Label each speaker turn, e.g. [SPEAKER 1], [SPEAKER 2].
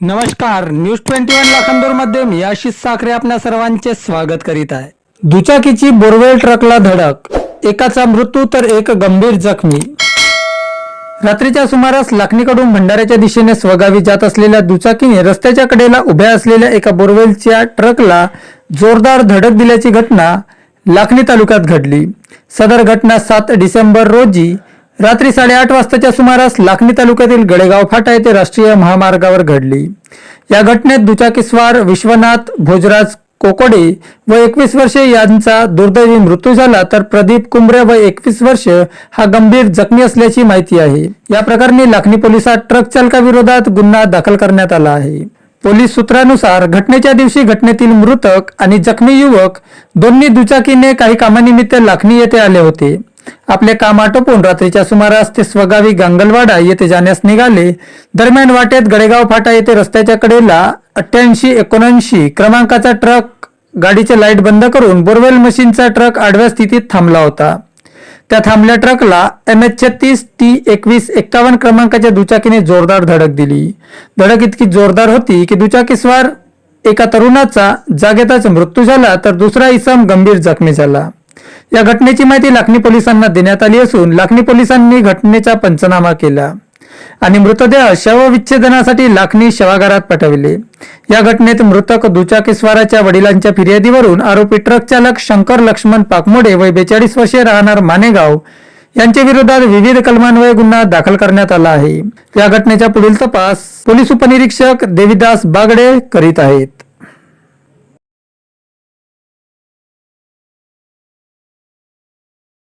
[SPEAKER 1] नमस्कार news twenty one लाखांदूरमध्ये मी आशिष साखरे आपल्या सर्वांचे स्वागत करीत आहे. दुचाकीची बोरवेल ट्रकला धडक एकाचा मृत्यू तर एक गंभीर जखमी. रात्रीच्या सुमारास लाखणीकडून भंडाऱ्याच्या दिशेने स्वगावी जात असलेल्या दुचाकीने रस्त्याच्या कडेला उभ्या असलेल्या एका बोरवेलच्या ट्रकला जोरदार धडक दिल्याची घटना लाखणी तालुक्यात घडली. सदर घटना सात डिसेंबर रोजी रात्री साडेआठ वाजताच्या सुमारास लाखणी तालुक्यातील गडेगाव फाटा येथे राष्ट्रीय महामार्गावर घडली. या घटनेत दुचाकीस्वार विश्वनाथ भोजराज कोकोडे व एकवीस वर्षे यांचा दुर्दैवी मृत्यू झाला तर प्रदीप कुंभरे व एकवीस वर्ष हा गंभीर जखमी असल्याची माहिती आहे. या प्रकरणी लाखणी पोलिसात ट्रक चालकाविरोधात गुन्हा दाखल करण्यात आला आहे. पोलीस सूत्रानुसार घटनेच्या दिवशी घटनेतील मृतक आणि जखमी युवक दोन्ही दुचाकीने काही कामानिमित्त लाखणी येथे आले होते. आपले काम आटोपून रात्रीच्या सुमारास ते स्वगावी गांगलवाडा येथे जाण्यास निघाले. दरम्यान वाटेत गडेगाव फाटा येथे रस्त्याच्या कडेला अठ्ठ्याऐंशी एकोणऐंशी क्रमांकाचा ट्रक गाडीचे लाइट बंद करून बोरवेल मशीनचा ट्रक आडव्या स्थितीत थांबला होता. त्या थांबल्या ट्रकला एम एच छत्तीस टी एकवीस एक्कावन्न क्रमांकाच्या दुचाकीने जोरदार धडक दिली. धडक इतकी जोरदार होती की दुचाकीस्वार एका तरुणाचा जागेतच मृत्यू झाला तर दुसरा इसम गंभीर जखमी झाला. या घटनेची माहिती लाखणी पोलिसांना देण्यात आली असून लाखणी पोलिसांनी घटनेचा पंचनामा केला आणि मृतदेह शवविच्छेदनासाठी लाखणी शवागारात पाठविले. या घटनेत मृतक दुचाकीस्वाराच्या वडिलांच्या फिर्यादीवरून आरोपी ट्रक चालक शंकर लक्ष्मण पाकमोडे वय बेचाळीस वर्षे राहणार मानेगाव यांच्या विरोधात विविध कलमान्वये गुन्हा दाखल करण्यात आला आहे. या घटनेचा पुढील तपास पोलीस उपनिरीक्षक देविदास बागडे करीत आहेत.